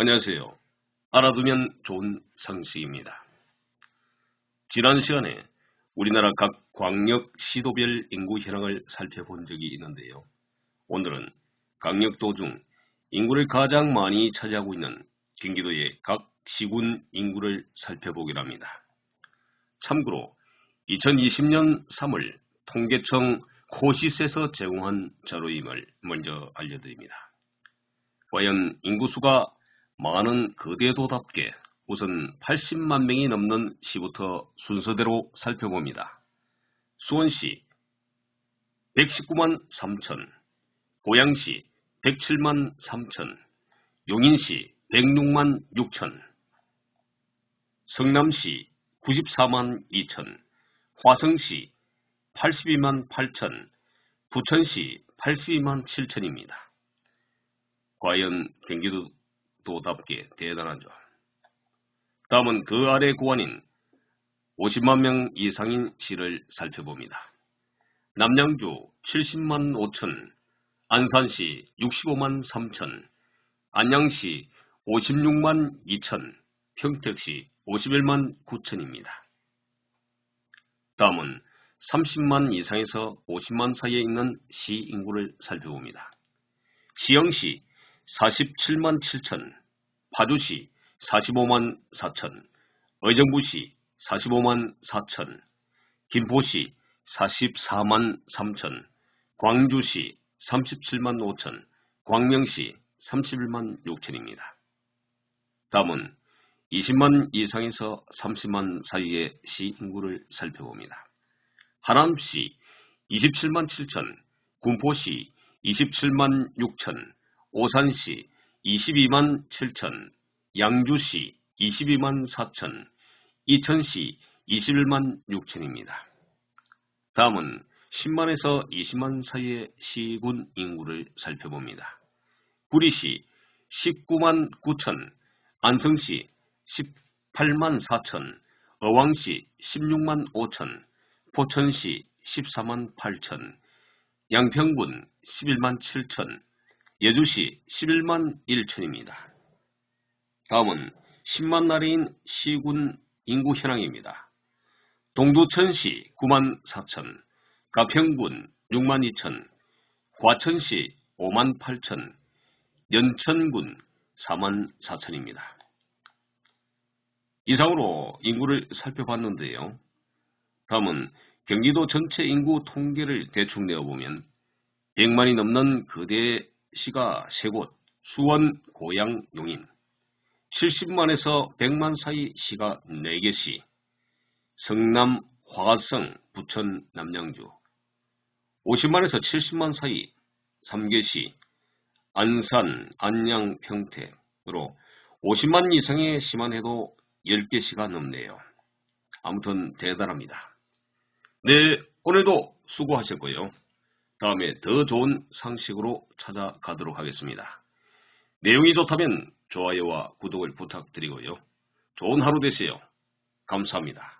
안녕하세요. 알아두면 좋은 상식입니다. 지난 시간에 우리나라 각 광역 시도별 인구 현황을 살펴본 적이 있는데요. 오늘은 강력도 중 인구를 가장 많이 차지하고 있는 경기도의 각 시군 인구를 살펴보기로 합니다. 참고로 2020년 3월 통계청 코시스에서 제공한 자료임을 먼저 알려드립니다. 과연 인구수가 많은 거대도답게 우선 80만 명이 넘는 시부터 순서대로 살펴봅니다. 수원시 119만 3천, 고양시 107만 3천, 용인시 106만 6천, 성남시 94만 2천, 화성시 82만 8천, 부천시 82만 7천입니다. 과연 경기도 답게 대단하죠. 다음은 그 아래 구간인 50만 명 이상인 시를 살펴봅니다. 남양주 70만 5천, 안산시 65만 3천, 안양시 56만 2천, 평택시 51만 9천입니다. 다음은 30만 이상에서 50만 사이에 있는 시 인구를 살펴봅니다. 시영시 47만 7천, 파주시 45만 4천, 의정부시 45만 4천, 김포시 44만 3천, 광주시 37만 5천, 광명시 31만 6천입니다. 다음은 20만 이상에서 30만 사이의 시 인구를 살펴봅니다. 하남시 27만 7천, 군포시 27만 6천, 오산시 22만 7천, 양주시 22만 4천, 이천시 21만 6천입니다. 다음은 10만에서 20만 사이의 시군 인구를 살펴봅니다. 구리시 19만 9천, 안성시 18만 4천, 어왕시 16만 5천, 포천시 14만 8천, 양평군 11만 7천, 예주시 11만 1천입니다. 다음은 10만 나리인 시군 인구 현황입니다. 동두천시 9만 4천, 가평군 6만 2천, 과천시 5만 8천, 연천군 4만 4천입니다. 이상으로 인구를 살펴봤는데요. 다음은 경기도 전체 인구 통계를 대충 내어보면 100만이 넘는 거대 시가 3곳, 수원, 고양, 용인 70만에서 100만 사이 시가 4개시, 성남, 화성, 부천, 남양주 50만에서 70만 사이 3개시, 안산, 안양, 평택으로 50만 이상의 시만 해도 10개시가 넘네요. 아무튼 대단합니다. 네, 오늘도 수고하셨고요. 다음에 더 좋은 상식으로 찾아가도록 하겠습니다. 내용이 좋다면 좋아요와 구독을 부탁드리고요. 좋은 하루 되세요. 감사합니다.